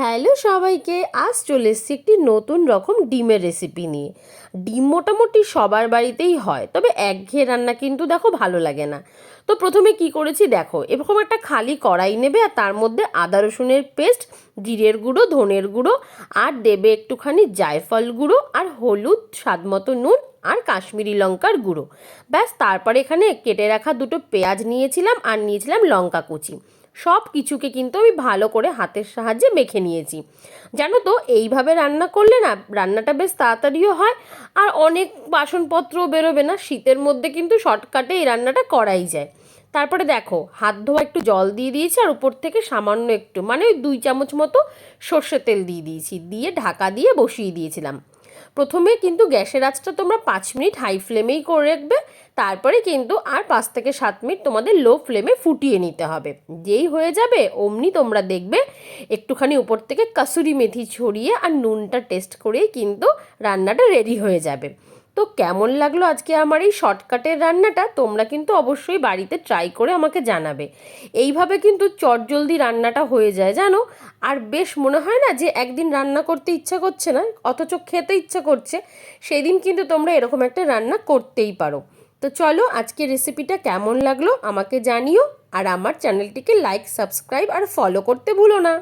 Hello সবাইকে, আজ চলে এসেছি একটি নতুন রকম ডিমের রেসিপি নিয়ে। ডিম মোটামুটি সবার বাড়িতেই হয়, তবে একঘেয়ে রান্না কিন্তু দেখো ভালো লাগে না। তো প্রথমে কি করেছি দেখো, এরকম একটা খালি কড়াই নেবে আর তার মধ্যে আদা রসুনের পেস্ট, জিরের গুঁড়ো, ধনের গুঁড়ো আর দেবে একটুখানি জায়ফল গুঁড়ো আর হলুদ, স্বাদ মতো নুন আর কাশ্মীরি লঙ্কার গুঁড়ো। ব্যাস, তারপরে এখানে কেটে রাখা দুটো পেঁয়াজ নিয়েছিলাম আর নিয়েছিলাম লঙ্কা কুচি। সব কিছুকে কিন্তু আমি ভালো করে হাতের সাহায্যে মেখে নিয়েছি। জানো তো, এইভাবে রান্না করলে না, রান্নাটা বেশ তাড়াতাড়িও হয় আর অনেক বাসনপত্রও বেরোবে না, শীতের মধ্যে কিন্তু শর্টকাটে এই রান্নাটা করাই যায়। তারপরে দেখো, হাত ধোয়া একটু জল দিয়ে দিয়েছি আর উপর থেকে সামান্য একটু মানে ওই দুই চামচ মতো সর্ষের তেল দিয়ে দিয়েছি, দিয়ে ঢাকা দিয়ে বসিয়ে দিয়েছিলাম। প্রথমে কিন্তু গ্যাসের আঁচটা তোমরা পাঁচ মিনিট হাই ফ্লেমেই করে রাখবে, তারপরে কিন্তু আর পাঁচ থেকে সাত মিনিট তোমাদের লো ফ্লেমে ফুটিয়ে নিতে হবে। যেই হয়ে যাবে অমনি তোমরা দেখবে একটুখানি উপর থেকে কাসুরি মেথি ছড়িয়ে আর নুনটা টেস্ট করেই কিন্তু রান্নাটা রেডি হয়ে যাবে। তো কেমন লাগল আজকে আমার এই শর্টকাটের রান্নাটা? তোমরা কিন্তু অবশ্যই বাড়িতে ট্রাই করে আমাকে জানাবে। এইভাবে কিন্তু চটজলদি রান্নাটা হয়ে যায়, জানো? আর বেশ মনে হয় না যে একদিন রান্না করতে ইচ্ছা করছে না, অথচ খেতে ইচ্ছা করছে সেই দিন কিন্তু তোমরা এরকম একটা রান্না করতেই পারো। তো চলো আজকে রেসিপিটা কেমন লাগল আমাকে জানিও, আর আমার চ্যানেলটিকে লাইক সাবস্ক্রাইব আর ফলো করতে ভুলো না।